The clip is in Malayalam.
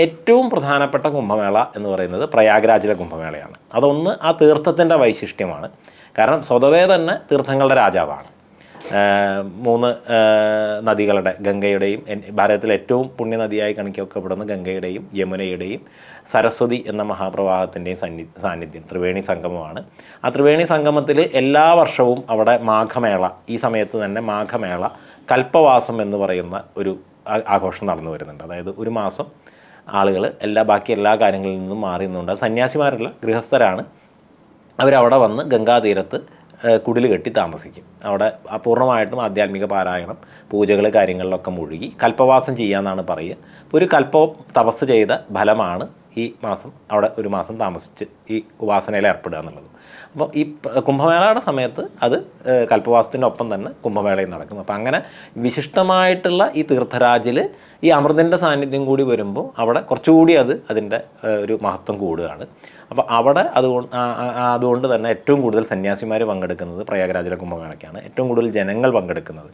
ഏറ്റവും പ്രധാനപ്പെട്ട കുംഭമേള എന്ന് പറയുന്നത് പ്രയാഗ്രാജിലെ കുംഭമേളയാണ്. അതൊന്ന് ആ തീർത്ഥത്തിന്റെ വൈശിഷ്ട്യമാണ്. കാരണം സ്വതവേ തന്നെ തീർത്ഥങ്ങളുടെ രാജാവാണ്. മൂന്ന് നദികളുടെ ഗംഗയുടെയും ഭാരതത്തിലെ ഏറ്റവും പുണ്യനദിയായി കണിക്കപ്പെടുന്ന ഗംഗയുടെയും യമുനയുടെയും സരസ്വതി എന്ന മഹാപ്രവാഹത്തിന്റെയും സന്നി സാന്നിധ്യം ത്രിവേണി സംഗമമാണ്. ആ ത്രിവേണി സംഗമത്തിൽ എല്ലാ വർഷവും അവിടെ മാഘമേള ഈ സമയത്ത് തന്നെ മാഘമേള കൽപ്പവാസം എന്ന് പറയുന്ന ഒരു ആഘോഷം നടന്നു വരുന്നുണ്ട്. അതായത് ഒരു മാസം ആളുകൾ എല്ലാ ബാക്കി എല്ലാ കാര്യങ്ങളിൽ നിന്നും മാറി നിന്നുണ്ട്. സന്യാസിമാരല്ല ഗൃഹസ്ഥരാണ്. അവരവിടെ വന്ന് ഗംഗാതീരത്ത് കുടിൽ കെട്ടി താമസിക്കും. അവിടെ പൂർണമായിട്ടും ആധ്യാത്മിക പാരായണം പൂജകൾ കാര്യങ്ങളിലൊക്കെ മുഴുകി കൽപ്പവാസം ചെയ്യാന്നാണ് പറയുക. ഒരു കൽപ്പവും തപസ് ചെയ്ത ഫലമാണ് ഈ മാസം അവിടെ ഒരു മാസം താമസിച്ച് ഈ ഉപാസനയിൽ ഏർപ്പെടുക എന്നുള്ളത്. അപ്പോൾ ഈ കുംഭമേളയുടെ സമയത്ത് അത് കൽപ്പവാസത്തിന്റെ ഒപ്പം തന്നെ കുംഭമേളയും നടക്കും. അപ്പോൾ അങ്ങനെ വിശിഷ്ടമായിട്ടുള്ള ഈ തീർത്ഥരാജിൽ ഈ അമൃതിന്റെ സാന്നിധ്യം കൂടി വരുമ്പോൾ അവിടെ കുറച്ചുകൂടി അത് അതിന്റെ ഒരു മഹത്വം കൂടുകയാണ്. അപ്പോൾ അവിടെ അതുകൊണ്ട് അതുകൊണ്ട് തന്നെ ഏറ്റവും കൂടുതൽ സന്യാസിമാർ പങ്കെടുക്കുന്നത് പ്രയാഗരാജിലെ കുംഭമേളയ്ക്കാണ്. ഏറ്റവും കൂടുതൽ ജനങ്ങൾ പങ്കെടുക്കുന്നത്.